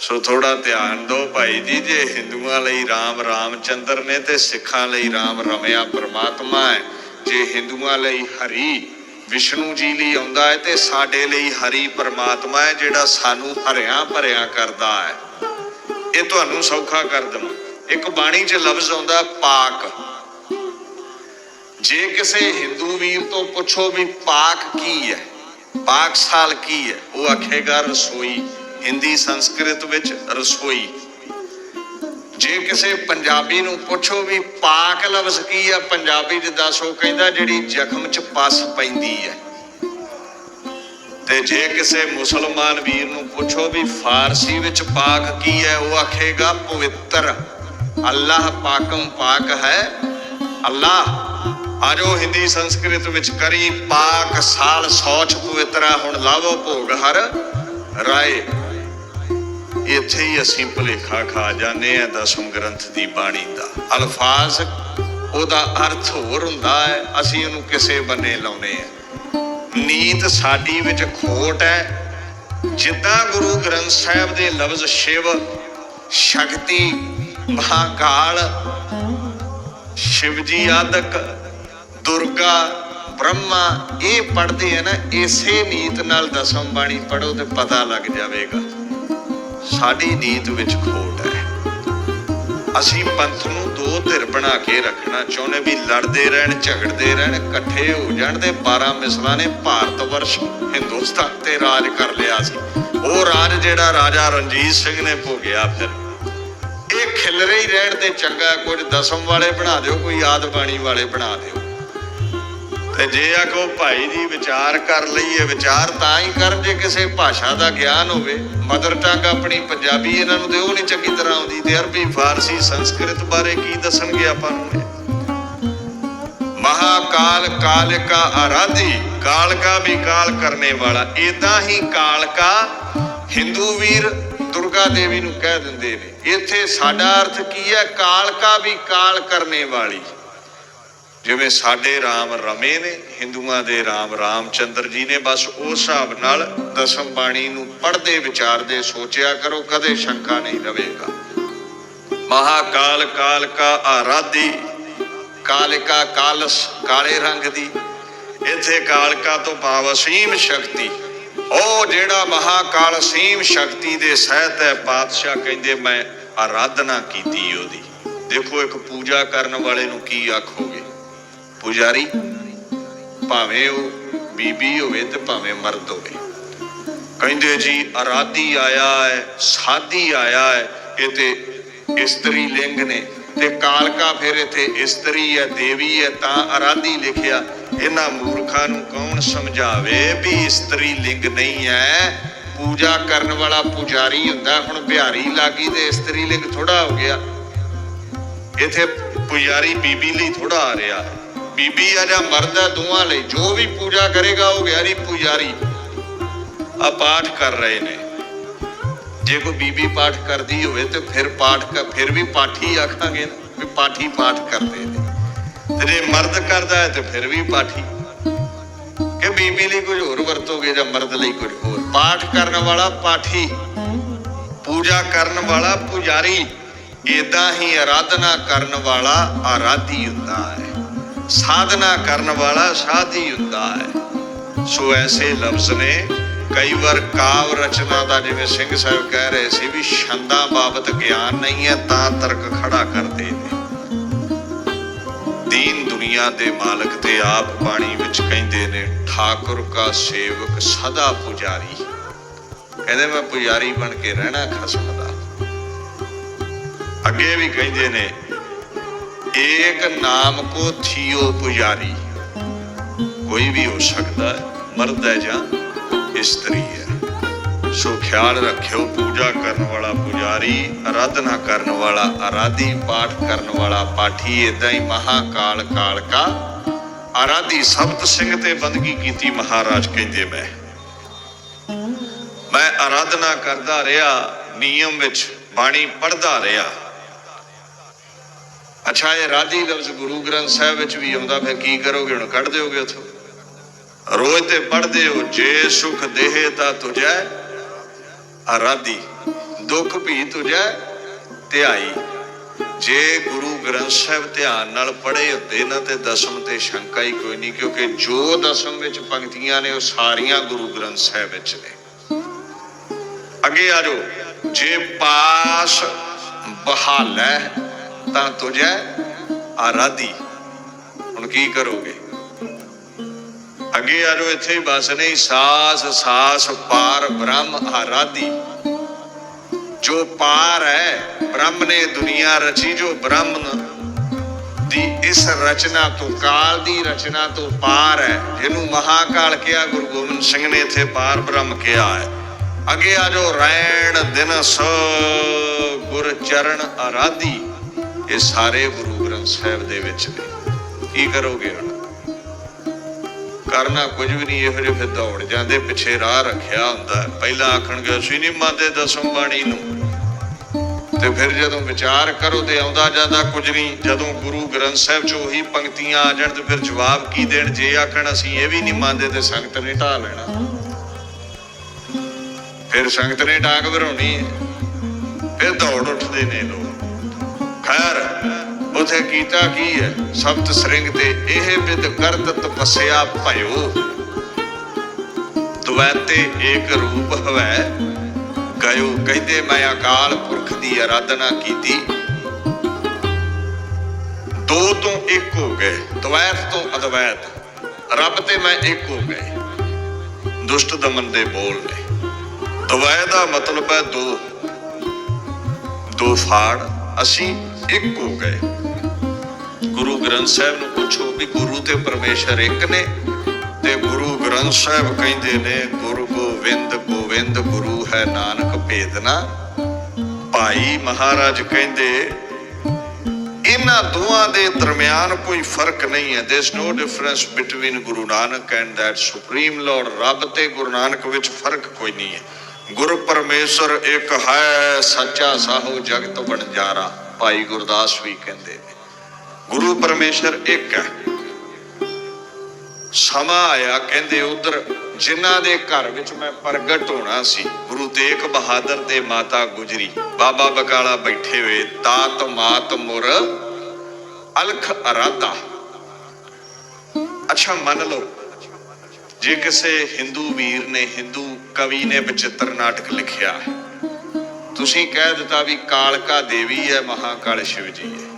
ਸੋ ਥੋੜਾ ਧਿਆਨ ਦਿਓ ਭਾਈ ਜੀ, ਜੇ ਹਿੰਦੂਆਂ ਲਈ ਰਾਮ ਰਾਮਚੰਦਰ ਨੇ ਤੇ ਸਿੱਖਾਂ ਲਈ ਰਾਮ ਰਮਿਆ ਪ੍ਰਮਾਤਮਾ ਹੈ। ਜੇ ਹਿੰਦੂਆਂ ਲਈ ਹਰੀ ਵਿਸ਼ਨੂੰ ਜੀ ਲਈ ਆਉਂਦਾ ਹੈ ਤੇ ਸਾਡੇ ਲਈ ਹਰੀ ਪਰਮਾਤਮਾ ਹੈ, ਜਿਹੜਾ ਸਾਨੂੰ ਹਰਿਆ ਭਰਿਆ ਕਰਦਾ ਹੈ। ਇਹ ਤੁਹਾਨੂੰ ਸੌਖਾ ਕਰ ਦਵਾਂ। ਇੱਕ ਬਾਣੀ 'ਚ ਲਫ਼ਜ਼ ਆਉਂਦਾ ਪਾਕ। ਜੇ ਕਿਸੇ ਹਿੰਦੂ ਵੀਰ ਤੋਂ ਪੁੱਛੋ ਵੀ ਪਾਕ ਕੀ ਹੈ, ਪਾਕ ਸਾਲ ਕੀ ਹੈ, ਉਹ ਆਖੇਗਾ ਰਸੋਈ। ਹਿੰਦੀ ਸੰਸਕ੍ਰਿਤ ਵਿੱਚ ਰਸੋਈ। ਜੇ ਕਿਸੇ ਪੰਜਾਬੀ ਨੂੰ ਪੁੱਛੋ ਵੀ ਪਾਕ ਲਫ਼ਜ਼ ਕੀ ਹੈ ਪੰਜਾਬੀ ਚ ਦੱਸ ਉਹ ਕਹਿੰਦਾ ਜਿਹੜੀ ਜ਼ਖਮ 'ਚ ਪਸ ਪੈਂਦੀ ਹੈ। ਤੇ ਜੇ ਕਿਸੇ ਮੁਸਲਮਾਨ ਵੀਰ ਨੂੰ ਪੁੱਛੋ ਵੀ ਫਾਰਸੀ ਵਿੱਚ ਪਾਕ ਕੀ ਹੈ, ਉਹ ਆਖੇਗਾ ਪਵਿੱਤਰ। ਅੱਲਾਹ ਪਾਕਮ ਪਾਕ ਹੈ। ਅੱਲਾਹ, ਆਜੋ ਹਿੰਦੀ ਸੰਸਕ੍ਰਿਤ ਵਿੱਚ ਕਰੀ ਪਾਕ ਸਾਲ ਸੌਚ ਪਵਿੱਤਰਾ, ਹੁਣ ਲਾਵੋ ਭੋਗ ਹਰ ਰਾਏ। ਇੱਥੇ ਹੀ ਅਸੀਂ ਭੁਲੇਖਾ ਖਾ ਜਾਂਦੇ ਆ ਦਸਮ ਗ੍ਰੰਥ ਦੀ ਬਾਣੀ ਦਾ। ਅਲਫਾਜ਼, ਉਹਦਾ ਅਰਥ ਹੋਰ ਹੁੰਦਾ ਹੈ, ਅਸੀਂ ਉਹਨੂੰ ਕਿਸੇ ਬੰਨੇ ਲਾਉਨੇ ਆ ਨੀਤ ਸਾਡੀ ਵਿੱਚ ਖੋਟ ਹੈ, ਜਿੱਦਾਂ ਗੁਰੂ ਗ੍ਰੰਥ ਸਾਹਿਬ ਦੇ ਲਫ਼ਜ਼ ਸ਼ਿਵ, ਸ਼ਕਤੀ, ਮਹਾਕਾਲ, ਸ਼ਿਵਜੀ ਆਦਿਕ, ਦੁਰਗਾ, ਬ੍ਰਹਮਾ, ਇਹ ਪੜ੍ਹਦੇ ਆ ਨਾ, ਇਸੇ ਨੀਤ ਨਾਲ ਦਸਮ ਬਾਣੀ ਪੜੋ ਤੇ ਪਤਾ ਲੱਗ ਜਾਵੇਗਾ। ਸਾਡੀ ਨੀਤ ਵਿੱਚ ਖੋਟ ਹੈ। ਅਸੀਂ ਪੰਥ ਨੂੰ ਦੋ ਧਿਰ ਬਣਾ ਕੇ ਰੱਖਣਾ ਚਾਹੁੰਦੇ ਵੀ ਲੜਦੇ ਰਹਿਣ, ਝਗੜਦੇ ਰਹਿਣ, ਇਕੱਠੇ ਹੋ ਜਾਣ ਤੇ 12 ਮਿਸਲਾਂ ਨੇ ਭਾਰਤ ਵਰਸ਼ ਹਿੰਦੁਸਤਾਨ ਤੇ ਰਾਜ ਕਰ ਲਿਆ ਸੀ। ਉਹ ਰਾਜ ਜਿਹੜਾ ਰਾਜਾ ਰਣਜੀਤ ਸਿੰਘ ਨੇ ਭੋਗਿਆ ਫਿਰ। ਇਹ ਖਿਲਰੇ ਹੀ ਰਹਿਣ ਤੇ ਚੰਗਾ ਕੁਝ ਦਸਮ ਵਾਲੇ ਬਣਾ ਦਿਓ, ਕੋਈ ਆਦ ਬਾਣੀ ਵਾਲੇ ਬਣਾ ਦਿਓ। ਤੇ ਜੇ ਆਖੋ ਭਾਈ ਜੀ ਵਿਚਾਰ ਕਰ ਲਈਏ, ਵਿਚਾਰ ਤਾਂ ਹੀ ਕਰਨ ਜੇ ਕਿਸੇ ਭਾਸ਼ਾ ਦਾ ਗਿਆਨ ਹੋਵੇ। ਮਦਰ ਟੰਗ ਆਪਣੀ ਪੰਜਾਬੀ ਇਹਨਾਂ ਨੂੰ ਤੇ ਉਹ ਨਹੀਂ ਚੰਗੀ ਤਰ੍ਹਾਂ ਆਉਂਦੀ, ਤੇ ਅਰਬੀ, ਫਾਰਸੀ, ਸੰਸਕ੍ਰਿਤ ਬਾਰੇ ਕੀ ਦੱਸਣਗੇ ਆਪਾਂ ਨੂੰ ਮਹਾਕਾਲ ਕਾਲਿਕਾ ਆਰਾਧੀ, ਕਾਲਕਾ ਵੀ ਕਾਲ ਕਰਨੇ ਵਾਲਾ। ਇਦਾਂ ਹੀ ਕਾਲਕਾ ਹਿੰਦੂ ਵੀਰ ਦੁਰਗਾ ਦੇਵੀ ਨੂੰ ਕਹਿ ਦਿੰਦੇ ਨੇ। ਇੱਥੇ ਸਾਡਾ ਅਰਥ ਕੀ ਹੈ? ਕਾਲਕਾ ਵੀ ਕਾਲ ਕਰਨੇ ਵਾਲੀ। ਜਿਵੇਂ ਸਾਡੇ ਰਾਮ ਰਮੇ ਨੇ, ਹਿੰਦੂਆਂ ਦੇ ਰਾਮ ਰਾਮਚੰਦਰ ਜੀ ਨੇ, ਬਸ ਉਸ ਹਿਸਾਬ ਨਾਲ ਦਸਮ ਬਾਣੀ ਨੂੰ ਪੜ੍ਹਦੇ, ਵਿਚਾਰਦੇ, ਸੋਚਿਆ ਕਰੋ, ਕਦੇ ਸ਼ੰਕਾ ਨਹੀਂ ਰਵੇਗਾ ਮਹਾਕਾਲ ਕਾਲ ਕਾ ਆਰਾਧੀ ਕਾਲਿਕਾ ਕਾਲਸ ਕਾਲੇ ਰੰਗ ਦੀ, ਇੱਥੇ ਕਾਲਕਾ ਤੋਂ ਭਾਵ ਅਸੀਮ ਸ਼ਕਤੀ। ਉਹ ਜਿਹੜਾ ਮਹਾਕਾਲ ਅਸੀਮ ਸ਼ਕਤੀ ਦੇ ਸਹਿਤ ਹੈ, ਪਾਤਸ਼ਾਹ ਕਹਿੰਦੇ, ਮੈਂ ਆਰਾਧਨਾ ਕੀਤੀ ਉਹਦੀ। ਦੇਖੋ ਇੱਕ ਪੂਜਾ ਕਰਨ ਵਾਲੇ ਨੂੰ ਕੀ ਆਖੋਗੇ? ਪੁਜਾਰੀ, ਭਾਵੇਂ ਉਹ ਬੀਬੀ ਹੋਵੇ ਤੇ ਭਾਵੇਂ ਮਰਦ ਹੋਵੇ। ਕਹਿੰਦੇ ਜੀ ਆਰਾਧੀ ਆਇਆ ਹੈ, ਸਾਧੀ ਆਇਆ ਹੈ, ਇਹ ਤੇ ਇਸਤਰੀ ਲਿੰਗ ਨੇ ਤੇ ਕਾਲਕਾ ਫਿਰ ਇੱਥੇ ਇਸਤਰੀ ਹੈ, ਦੇਵੀ ਹੈ, ਤਾਂ ਅਰਾਧੀ ਲਿਖਿਆ, ਇਹਨਾਂ ਮੂਰਖਾਂ ਨੂੰ ਕੌਣ ਸਮਝਾਵੇ ਵੀ ਇਸਤਰੀ ਲਿੰਗ ਨਹੀਂ ਹੈ? ਪੂਜਾ ਕਰਨ ਵਾਲਾ ਪੁਜਾਰੀ ਹੁੰਦਾ, ਹੁਣ ਬਿਹਾਰੀ ਲਾਗੀ ਤੇ ਇਸਤਰੀ ਲਿੰਗ ਥੋੜਾ ਹੋ ਗਿਆ। ਇਥੇ ਪੁਜਾਰੀ ਬੀਬੀ ਲਈ ਥੋੜਾ ਆ ਰਿਹਾ। ਬੀਬੀ ਆ ਜਾਂ ਮਰਦ ਆ ਦੋਵਾਂ ਲਈ, ਜੋ ਵੀ ਪੂਜਾ ਕਰੇਗਾ ਉਹ ਗਿਆਰੀ ਪੁਜਾਰੀ ਆ ਪਾਠ ਕਰ ਰਹੇ ਨੇ। ਜੇ ਕੋਈ ਬੀਬੀ ਪਾਠ ਕਰਦੀ ਹੋਵੇ ਤੇ ਫਿਰ ਪਾਠ ਕਰ, ਫਿਰ ਵੀ ਪਾਠੀ ਆਖਾਂਗੇ ਵੀ ਪਾਠੀ ਪਾਠ ਕਰਦੇ ਨੇ। ਤੇ ਜੇ ਮਰਦ ਕਰਦਾ ਹੈ ਤੇ ਫਿਰ ਵੀ ਪਾਠੀ। ਕਿ ਬੀਬੀ ਲਈ ਕੁਝ ਹੋਰ ਵਰਤੋਗੇ ਜਾਂ ਮਰਦ ਲਈ ਕੁਝ ਹੋਰ? ਪਾਠ ਕਰਨ ਵਾਲਾ ਪਾਠੀ, ਪੂਜਾ ਕਰਨ ਵਾਲਾ ਪੁਜਾਰੀ ਇਦਾਂ ਹੀ ਆਰਾਧਨਾ ਕਰਨ ਵਾਲਾ ਆਰਾਧੀ ਹੁੰਦਾ ਹੈ। ਸਾਧਨਾ ਕਰਨ ਵਾਲਾ ਸਾਧੀ ਹੁੰਦਾ ਹੈ। ਸੋ ਐਸੇ ਲਫ਼ਜ਼ ਨੇ, ਕਈ ਵਾਰ ਕਾਵ ਰਚਨਾ ਦਾ ਜਿਵੇਂ ਸਿੰਘ ਸਾਹਿਬ ਕਹਿ ਰਹੇ ਸੀ ਵੀ ਛੰਦਾਂ ਬਾਬਤ ਗਿਆਨ ਨਹੀਂ ਹੈ, ਤਾਂ ਤਰਕ ਖੜਾ ਕਰਦੇ ਨੇ। ਦੀਨ ਦੁਨੀਆ ਦੇ ਮਾਲਕ ਤੇ ਆਪ ਬਾਣੀ ਵਿੱਚ ਕਹਿੰਦੇ ਨੇ, ਠਾਕੁਰ ਕਾ ਸੇਵਕ ਸਦਾ ਪੁਜਾਰੀ। ਕਹਿੰਦੇ, ਮੈਂ ਪੁਜਾਰੀ ਬਣ ਕੇ ਰਹਿਣਾ ਖਸਮ ਦਾ। ਅੱਗੇ ਵੀ ਕਹਿੰਦੇ ਨੇ ਏਕ ਨਾਮ ਕੋ ਥਿਓ ਪੁਜਾਰੀ। ਕੋਈ ਵੀ ਹੋ ਸਕਦਾ ਹੈ, ਮਰਦ ਹੈ ਜਾਂ ਇਸਤਰੀ ਹੈ। ਸੋ ਖਿਆਲ ਰੱਖਿਓ, ਪੂਜਾ ਕਰਨ ਵਾਲਾ ਪੁਜਾਰੀ ਆਰਾਧਨਾ ਕਰਨ ਵਾਲਾ ਆਰਾਧੀ ਪਾਠ ਕਰਨ ਵਾਲਾ ਪਾਠੀ ਇਦਾਂ ਹੀ ਮਹਾਕਾਲ ਕਾਲਕਾ ਆਰਾਧੀ ਸਬਤ ਸਿੰਘ ਤੇ ਬੰਦਗੀ ਕੀਤੀ ਮਹਾਰਾਜ ਕਹਿੰਦੇ ਮੈਂ। ਮੈਂ ਆਰਾਧਨਾ ਕਰਦਾ ਰਿਹਾ, ਨਿਯਮ ਵਿੱਚ ਬਾਣੀ ਪੜਦਾ ਰਿਹਾ। ਅੱਛਾ, ਇਹ ਰਾਧੀ ਲਫ਼ਜ਼ ਗੁਰੂ ਗ੍ਰੰਥ ਸਾਹਿਬ ਵਿੱਚ ਵੀ ਆਉਂਦਾ, ਫਿਰ ਕੀ ਕਰੋਗੇ? ਹੁਣ ਕੱਢ ਦਿਓਗੇ ਉਥੋਂ? ਰੋਜ਼ ਤੇ ਪੜ੍ਹਦੇ ਹੋ, ਜੇ ਸੁਖ ਦੇਹ ਤਾਂ ਤੁਝੈ ਆਰਾਧੀ। ਦੁੱਖ ਭੀ ਤੁਝੈ ਧਿਆਈ। ਜੇ ਗੁਰੂ ਗ੍ਰੰਥ ਸਾਹਿਬ ਧਿਆਨ ਨਾਲ ਪੜ੍ਹੇ ਹੁੰਦੇ ਨਾ ਤੇ ਦਸਮ ਤੇ ਸ਼ੰਕਾ ਹੀ ਕੋਈ ਨਹੀਂ, ਕਿਉਂਕਿ ਜੋ ਦਸਮ ਵਿੱਚ ਪੰਕਤੀਆਂ ਨੇ, ਉਹ ਸਾਰੀਆਂ ਗੁਰੂ ਗ੍ਰੰਥ ਸਾਹਿਬ ਵਿੱਚ ਨੇ। ਅੱਗੇ ਆ ਜਾਓ। ਜੇ ਪਾਸ ਬਹਾਲੈ ਤਾਂ ਤੁਝੈ ਆਰਾਧੀ। ਹੁਣ ਕੀ ਕਰੋਗੇ? ਅੱਗੇ ਆ ਜਾਓ ਇੱਥੇ, ਬਸ ਨਹੀਂ, ਸਾਸ ਸਾਸ, ਪਾਰ, ਬ੍ਰਹਮ, ਆਰਾਧੀ। ਜੋ ਪਾਰ ਹੈ, ਬ੍ਰਹਮ ਨੇ ਦੁਨੀਆ ਰਚੀ, ਜੋ ਬ੍ਰਹਮਨ ਦੀ ਇਸ ਰਚਨਾ ਤੋਂ, ਕਾਲ ਦੀ ਰਚਨਾ ਤੋਂ ਪਾਰ ਹੈ, ਜਿਹਨੂੰ ਮਹਾਕਾਲ ਕਿਹਾ, ਗੁਰੂ ਗੋਬਿੰਦ ਸਿੰਘ ਨੇ ਇੱਥੇ ਪਾਰ ਬ੍ਰਹਮ ਕਿਹਾ ਹੈ। ਅੱਗੇ ਆ ਜੋ ਰੈਣ ਦਿਨ ਸ ਗੁਰ ਚਰਨ ਆਰਾਧੀ। ਇਹ ਸਾਰੇ ਗੁਰੂ ਗ੍ਰੰਥ ਸਾਹਿਬ ਦੇ ਵਿੱਚ ਨੇ। ਕੀ ਕਰੋਗੇ ਹੁਣ? ਕਰਨਾ ਕੁਝ ਵੀ ਨਹੀਂ, ਇਹੋ ਜਿਹੇ ਫਿਰ ਦੌੜ ਜਾਂਦੇ, ਪਿੱਛੇ ਰਾਹ ਰੱਖਿਆ ਹੁੰਦਾ। ਪਹਿਲਾਂ ਆਖਣਗੇ, ਅਸੀਂ ਨਹੀਂ ਮੰਨਦੇ ਦਸਮ ਬਾਣੀ ਨੂੰ। ਤੇ ਫਿਰ ਜਦੋਂ ਵਿਚਾਰ ਕਰੋ ਤੇ ਆਉਂਦਾ ਜਾਂਦਾ ਕੁਝ ਨਹੀਂ। ਜਦੋਂ ਗੁਰੂ ਗ੍ਰੰਥ ਸਾਹਿਬ ਚ ਉਹੀ ਪੰਕਤੀਆਂ ਆ ਜਾਣ ਤੇ ਫਿਰ ਜਵਾਬ ਕੀ ਦੇਣ? ਜੇ ਆਖਣ, ਅਸੀਂ ਇਹ ਵੀ ਨਹੀਂ ਮੰਨਦੇ, ਤੇ ਸੰਗਤ ਨੇ ਢਾ ਲੈਣਾ। ਫਿਰ ਸੰਗਤ ਨੇ ਡਾਂਗ ਭਰਾਉਣੀ ਫਿਰ ਦੌੜ ਉੱਠਦੇ ਨੇ ਲੋਕ। ਖੈਰ, ਉਥੇ ਕੀਤਾ ਕੀ ਹੈ? ਸਬਤ ਸ੍ਰਿੰਗ ਤੇ ਇਹ ਵਿਦ ਕਰਤ ਤਪੱਸਿਆ ਭਇਓ। ਤਵੈਤੇ ਏਕ ਰੂਪ ਹਵੈ। ਗਇਓ, ਕਹਿੰਦੇ ਮੈਂ ਅਕਾਲ ਪੁਰਖ ਦੀ ਆਰਾਧਨਾ ਕੀਤੀ। ਦੋ ਤੋਂ ਇੱਕ ਹੋ ਗਏ, ਦਵੈਤ ਤੋਂ ਅਦਵੈਤ। ਰੱਬ ਤੇ ਮੈਂ ਇੱਕ ਹੋ ਗਏ। ਦੁਸ਼ਟ ਦਮਨ ਦੇ ਬੋਲ ਨੇ। ਦਵੈ ਦਾ ਮਤਲਬ ਹੈ ਦੋ। ਦੋ ਫਾੜ, ਅਸੀਂ ਇੱਕ ਹੋ ਗਏ। ਗੁਰੂ ਗ੍ਰੰਥ ਸਾਹਿਬ ਨੂੰ ਪੁੱਛੋ ਵੀ ਗੁਰੂ ਤੇ ਪਰਮੇਸ਼ਰ ਇੱਕ ਨੇ ਤੇ ਗੁਰੂ ਗ੍ਰੰਥ ਸਾਹਿਬ ਕਹਿੰਦੇ ਨੇ, ਗੁਰੂ ਗੋਬਿੰਦ ਗੋਬਿੰਦ ਗੁਰੂ ਹੈ ਨਾਨਕ ਭੇਦਨਾ। ਭਾਈ ਮਹਾਰਾਜ ਕਹਿੰਦੇ ਇਹਨਾਂ ਦੋਵਾਂ ਦੇ ਦਰਮਿਆਨ ਕੋਈ ਫ਼ਰਕ ਨਹੀਂ ਹੈ। There no difference between Guru Nanak and that supreme lord ਰੱਬ ਤੇ ਗੁਰੂ ਨਾਨਕ ਵਿੱਚ ਫ਼ਰਕ ਕੋਈ ਨਹੀਂ ਹੈ। ਗੁਰ ਪਰਮੇਸ਼ਰ ਇੱਕ ਹੈ, ਸੱਚਾ ਸਾਹੋ ਜਗਤ ਬਣਜਾਰਾ ਭਾਈ ਗੁਰਦਾਸ ਵੀ ਕਹਿੰਦੇ ਨੇ, ਗੁਰੂ ਪਰਮੇਸ਼ਰ ਇੱਕ ਹੈ। ਸਮਾਂ ਆਇਆ ਕਹਿੰਦੇ ਉਧਰ ਜਿਨ੍ਹਾਂ ਦੇ ਘਰ ਵਿੱਚ ਮੈਂ ਪ੍ਰਗਟ ਹੋਣਾ ਸੀ, ਗੁਰੂ ਤੇਗ ਬਹਾਦਰ ਤੇ ਮਾਤਾ ਗੁਜਰੀ, ਬਾਬਾ ਬਕਾਲਾ ਬੈਠੇ ਹੋਏ ਤਾਤ ਮਾਤ ਮੁਰ, ਅਲਖ ਅਰਾਧਾ। ਅੱਛਾ ਮੰਨ ਲਓ, ਜੇ ਕਿਸੇ ਹਿੰਦੂ ਵੀਰ ਨੇ, ਹਿੰਦੂ ਕਵੀ ਨੇ ਬਚਿੱਤਰ ਨਾਟਕ ਲਿਖਿਆ ਹੈ ਤੁਸੀਂ ਕਹਿ ਦਿੱਤਾ ਵੀ ਕਾਲਕਾ ਦੇਵੀ ਹੈ, ਮਹਾਕਾਲ ਸ਼ਿਵ ਜੀ ਹੈ।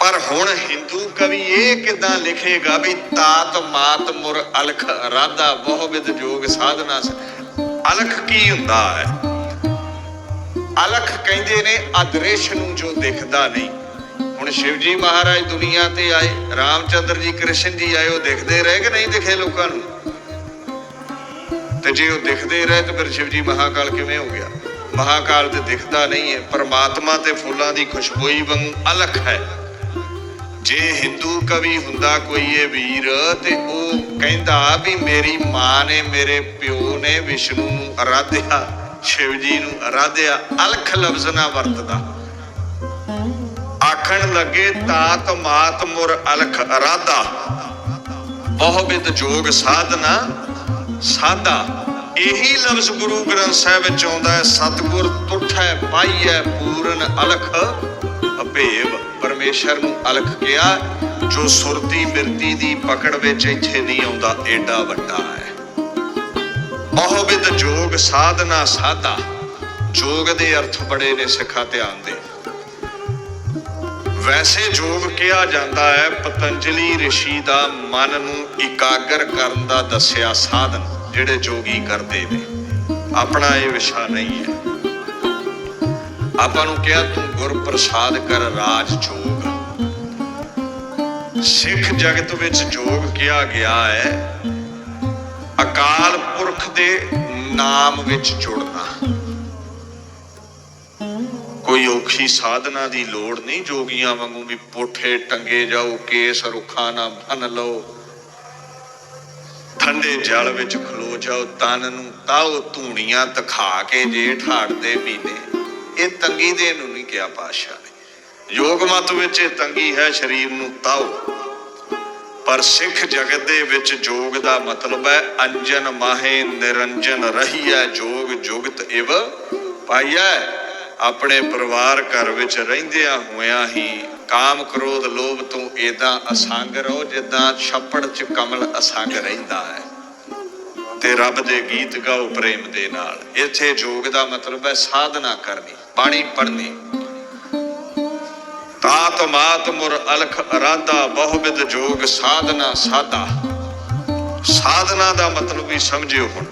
ਪਰ ਹੁਣ ਹਿੰਦੂ ਕਵੀ ਇਹ ਕਿਦਾਂ ਲਿਖੇਗਾ ਵੀ ਤਾਤ ਮਾਤ ਮੁਰ ਅਲਖ ਰਾਧਾ ਬਹੁ ਵਿਦ ਜੋਗ ਸਾਧਨਾ ਅਲਖ ਕੀ ਹੁੰਦਾ ਹੈ? ਅਲਖ ਕਹਿੰਦੇ ਨੇ ਅਦ੍ਰਿਸ਼ ਨੂੰ ਜੋ ਦਿਖਦਾ ਨਹੀਂ। ਹੁਣ ਸ਼ਿਵ ਜੀ ਮਹਾਰਾਜ ਦੁਨੀਆ ਤੇ ਆਏ, ਰਾਮਚੰਦਰ ਜੀ ਕ੍ਰਿਸ਼ਨ ਜੀ ਆਏ, ਉਹ ਦਿਖਦੇ ਰਹੇ ਕਿ ਨਹੀਂ ਦਿਖੇ ਲੋਕਾਂ ਨੂੰ। ਤੇ ਜੇ ਉਹ ਦਿਖਦੇ ਰਹੇ ਤਾਂ ਫਿਰ ਸ਼ਿਵਜੀ ਮਹਾਕਾਲ ਕਿਵੇਂ ਹੋ ਗਿਆ? ਮਹਾਕਾਲ ਤੇ ਦਿਖਦਾ ਨਹੀਂ ਹੈ, ਪਰਮਾਤਮਾ ਤੇ ਫੁੱਲਾਂ ਦੀ ਖੁਸ਼ਬੂਈ ਵਾਂਗੂ ਅਲਖ ਹੈ। ਜੇ ਹਿੰਦੂ ਕਵੀ ਹੁੰਦਾ ਕੋਈ ਇਹ ਵੀਰ ਤੇ ਉਹ ਕਹਿੰਦਾ ਵੀ ਮੇਰੀ ਮਾਂ ਨੇ ਮੇਰੇ ਪਿਓ ਨੇ ਵਿਸ਼ਨੂੰ ਨੂੰ ਆਰਾਧਿਆ ਸ਼ਿਵ ਜੀ ਨੂੰ ਅਰਾਧਿਆ, ਅਲਖ ਲਫ਼ਜ਼ ਨਾ ਵਰਤਦਾ। ਆਖਣ ਲੱਗੇ, ਤਾਤ ਮਾਤ ਮੁਰ ਅਲਖ ਅਰਾਧਾ। ਬਹੁ ਵਿਦ ਜੋਗ ਸਾਧਨਾ ਸਾਧਾ ਇਹੀ ਲਫ਼ਜ਼ ਗੁਰੂ ਗ੍ਰੰਥ ਸਾਹਿਬ ਵਿੱਚ ਆਉਂਦਾ ਹੈ, ਸਤਿਗੁਰ ਤੁਠੈ ਪਾਈਐ ਪੂਰਨ ਅਲਖ, ਅਭੇਵ ਪਰਮੇਸ਼ਰ ਨੂੰ ਅਲਖ ਕਿਹਾ ਜੋ ਸੁਰਤੀ ਮਿਰਤੀ ਦੀ ਪਕੜ ਵਿੱਚ ਇੱਥੇ ਨਹੀਂ ਆਉਂਦਾ, ਏਡਾ ਵੱਡਾ ਹੈ। ਬਹੁ ਵਿਦ ਜੋਗ ਸਾਧਨਾ ਸਾਧਾ ਜੋਗ ਦੇ ਅਰਥ ਬੜੇ ਨੇ ਸਿੱਖਾ ਧਿਆਨ ਦੇ। ਵੈਸੇ ਯੋਗ ਕਿਹਾ ਜਾਂਦਾ ਹੈ, ਪਤੰਜਲੀ ઋષਿ ਦਾ ਮਨ ਨੂੰ ਇਕਾਗਰ ਕਰਨ ਦਾ ਦੱਸਿਆ ਸਾਧਨ, ਜਿਹੜੇ ਯੋਗੀ ਕਰਦੇ ਨੇ। ਆਪਣਾ ਇਹ ਵਿਸ਼ਾ ਨਹੀਂ ਹੈ। ਆਪਾਂ ਨੂੰ ਕਿਹਾ, ਤੂੰ ਗੁਰ ਪ੍ਰਸਾਦ ਕਰ ਰਾਜ ਯੋਗ ਸਿੱਖ ਜਗਤ ਵਿੱਚ ਯੋਗ ਕਿਹਾ ਗਿਆ ਹੈ। ਅਕਾਲ ਪੁਰਖ ਦੇ ਨਾਮ ਵਿੱਚ ਜੁੜਨਾ। ਕੋਈ ਔਖੀ ਸਾਧਨਾ ਦੀ ਲੋੜ ਨਹੀਂ, ਜੋਗੀਆਂ ਵਾਂਗੂ ਵੀ ਪੋਠੇ ਟੰਗੇ ਜਾਓ, ਕੇਸ ਰੁੱਖਾਂ ਨਾ ਬੰਨ ਲਓ। ਠੰਡੇ ਜਲ ਵਿੱਚ ਖਲੋ ਜਾਓ, ਤਨ ਨੂੰ ਤਾਓ, ਧੂਣੀਆਂ ਤਖਾ ਕੇ ਜੇ ਠਾੜਦੇ ਮਹੀਨੇ ਇਹ ਤੰਗੀ ਦੇ ਨੂੰ ਨਹੀਂ ਕਿਹਾ ਪਾਸ਼ਾ ਨੇ। ਯੋਗ ਮਤ ਵਿੱਚ ਇਹ ਤੰਗੀ ਹੈ, ਸਰੀਰ ਨੂੰ ਤਾਓ। ਪਰ ਸਿੱਖ ਜਗਤ ਦੇ ਵਿੱਚ ਜੋਗ ਦਾ ਮਤਲਬ ਹੈ, ਅੰਜਨ ਮਾਹੇ ਨਿਰੰਜਨ ਰਹੀਐ, ਜੋਗ ਜੁਗਤ ਇਵ ਪਾਈਐ। ਆਪਣੇ ਪਰਿਵਾਰ ਘਰ ਵਿੱਚ ਰਹਿੰਦਿਆਂ ਹੋਇਆਂ ਹੀ ਕਾਮ ਕ੍ਰੋਧ ਲੋਭ ਤੋਂ ਏਦਾਂ ਅਸੰਗ ਰਹੋ ਜਿੱਦਾਂ ਛੱਪੜ 'ਚ ਕਮਲ ਅਸੰਗ ਰਹਿੰਦਾ ਹੈ। ਤੇ ਰੱਬ ਦੇ ਗੀਤ ਗਾਓ ਪ੍ਰੇਮ ਦੇ ਨਾਲ। ਇੱਥੇ ਜੋਗ ਦਾ ਮਤਲਬ ਹੈ ਸਾਧਨਾ ਕਰਨੀ, ਬਾਣੀ ਪੜ੍ਹਨੀ। ਤਾਤ ਮਾਤ ਮੁਰ ਅਲਖ ਅਰਾਦਾ ਬਹੁਵਿਦ ਜੋਗ ਸਾਧਨਾ ਸਾਦਾ ਸਾਧਨਾ ਦਾ ਮਤਲਬ ਵੀ ਸਮਝਿਓ ਹੁਣ।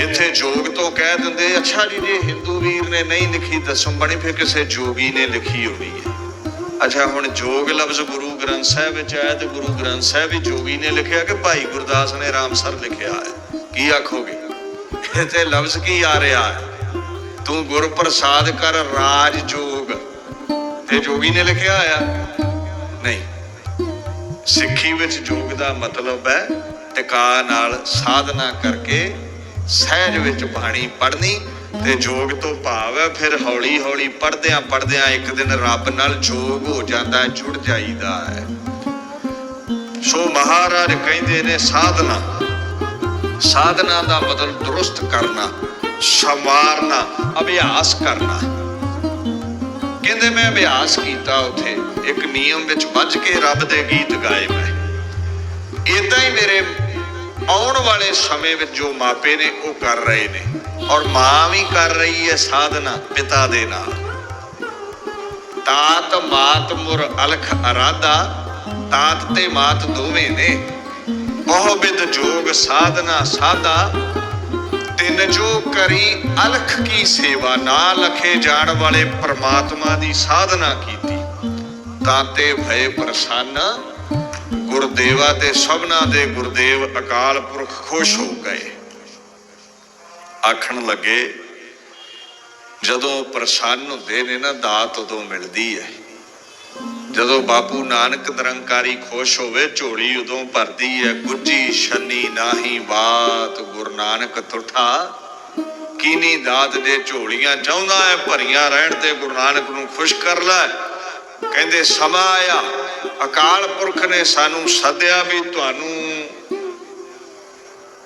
ਇੱਥੇ ਜੋਗ ਤੋਂ ਕਹਿ ਦਿੰਦੇ, ਅੱਛਾ ਜੀ, ਜੇ ਹਿੰਦੂ ਵੀਰ ਨੇ ਨਹੀਂ ਲਿਖੀ ਦਸਮ ਬਣੀ ਫਿਰ ਕਿਸੇ ਜੋਗੀ ਨੇ ਲਿਖੀ ਹੋਣੀ ਹੈ? ਅੱਛਾ, ਹੁਣ ਜੋਗ ਲਫ਼ਜ਼ ਗੁਰੂ ਗ੍ਰੰਥ ਸਾਹਿਬ ਵਿੱਚ ਆਇਆ ਤੇ ਗੁਰੂ ਗ੍ਰੰਥ ਸਾਹਿਬ ਵੀ ਜੋਗੀ ਨੇ ਲਿਖਿਆ ਕਿ ਭਾਈ ਗੁਰਦਾਸ ਨੇ ਰਾਮਸਰ ਲਿਖਿਆ ਹੈ? ਕੀ ਆਖੋਗੇ? ਇੱਥੇ ਲਫ਼ਜ਼ ਕੀ ਆ ਰਿਹਾ ਹੈ? ਤੂੰ ਗੁਰ ਪ੍ਰਸਾਦ ਕਰ ਰਾਜ ਜੋਗ। ਤੇ ਜੋਗੀ ਨੇ ਲਿਖਿਆ ਆਇਆ ਨਹੀਂ। ਸਿੱਖੀ ਵਿੱਚ ਜੋਗ ਦਾ ਮਤਲਬ ਹੈ ਟਿਕਾ ਨਾਲ ਸਾਧਨਾ ਕਰਕੇ ਸਹਿਜ ਵਿੱਚ ਬਾਣੀ ਪੜਨੀ ਤੇ ਜੋਗ ਤੋਂ ਭਾਵ ਹੈ, ਫਿਰ ਹੌਲੀ ਹੌਲੀ ਪੜਦਿਆਂ ਪੜਦਿਆਂ ਇੱਕ ਦਿਨ ਰੱਬ ਨਾਲ ਜੋਗ ਹੋ ਜਾਂਦਾ ਹੈ, ਜੁੜ ਜਾਈਦਾ ਹੈ। ਸੋ ਮਹਾਰਾਜ ਕਹਿੰਦੇ ਨੇ, ਸਾਧਨਾ ਸਾਧਨਾ ਦਾ ਮਤਲਬ ਦਰੁਸਤ ਕਰਨਾ ਸਮਾਰਨਾ ਅਭਿਆਸ ਕਰਨਾ। ਕਹਿੰਦੇ, ਮੈਂ ਅਭਿਆਸ ਕੀਤਾ ਉਥੇ, ਇੱਕ ਨਿਯਮ ਵਿੱਚ ਵੱਜ ਕੇ ਰੱਬ ਦੇ ਗੀਤ ਗਾਏ ਮੈਂ। ਇਦਾਂ ਹੀ ਮੇਰੇ ਆਉਣ ਵਾਲੇ ਸਮੇਂ ਵਿੱਚ ਜੋ ਮਾਪੇ ਨੇ, ਉਹ ਕਰ ਰਹੇ ਨੇ। ਔਰ ਮਾਂ ਵੀ ਕਰ ਰਹੀ ਹੈ ਸਾਧਨਾ ਪਿਤਾ ਦੇ ਨਾਲ। ਤਾਤ ਮਾਤ ਮੁਰ ਅਲਖ ਅਰਾਦਾ ਤਾਤ ਤੇ ਮਾਤ ਦੋਵੇਂ ਨੇ। ਬਹੁ ਬਿਦ ਜੋਗ ਸਾਧਨਾ ਸਾਦਾ ਤਿੰਨ ਜੋ ਕਰੀ ਅਲਖ ਕੀ ਸੇਵਾ। ਨਾ ਲਖੇ ਜਾਣ ਵਾਲੇ ਪ੍ਰਮਾਤਮਾ ਦੀ ਸਾਧਨਾ ਕੀਤੀ। ਤਾਤੇ ਭਏ ਪ੍ਰਸੰਨ ਗੁਰਦੇਵਾ ਤੇ ਸਭਨਾ ਦੇ ਗੁਰਦੇਵ ਅਕਾਲ ਪੁਰਖ ਖੁਸ਼ ਹੋ ਗਏ। ਆਖਣ ਲੱਗੇ, ਜਦੋਂ ਪ੍ਰਸੰਨ ਹੁੰਦੇ ਨੇ ਨਾ, ਦਾਤ ਉਦੋਂ ਮਿਲਦੀ ਹੈ ਜਦੋਂ ਬਾਪੂ ਨਾਨਕ ਨਿਰੰਕਾਰੀ ਖੁਸ਼ ਹੋਵੇ, ਝੋਲੀ ਉਦੋਂ ਭਰਦੀ ਹੈ ਗੁੱਜੀ ਛੰਨੀ ਨਾਹੀ ਬਾਤ, ਗੁਰੂ ਨਾਨਕ ਤੁਠਾ। ਕੀਨੀ ਦਾਤ ਦੇ ਝੋਲੀਆਂ ਚਾਹੁੰਦਾ ਹੈ ਭਰੀਆਂ ਰਹਿਣ ਤੇ ਗੁਰੂ ਨਾਨਕ ਨੂੰ ਖੁਸ਼ ਕਰ ਲੈ। ਕਹਿੰਦੇ, ਸਮਾਂ ਆਇਆ। ਅਕਾਲ ਪੁਰਖ ਨੇ ਸਾਨੂੰ ਸੱਦਿਆ ਵੀ ਤੁਹਾਨੂੰ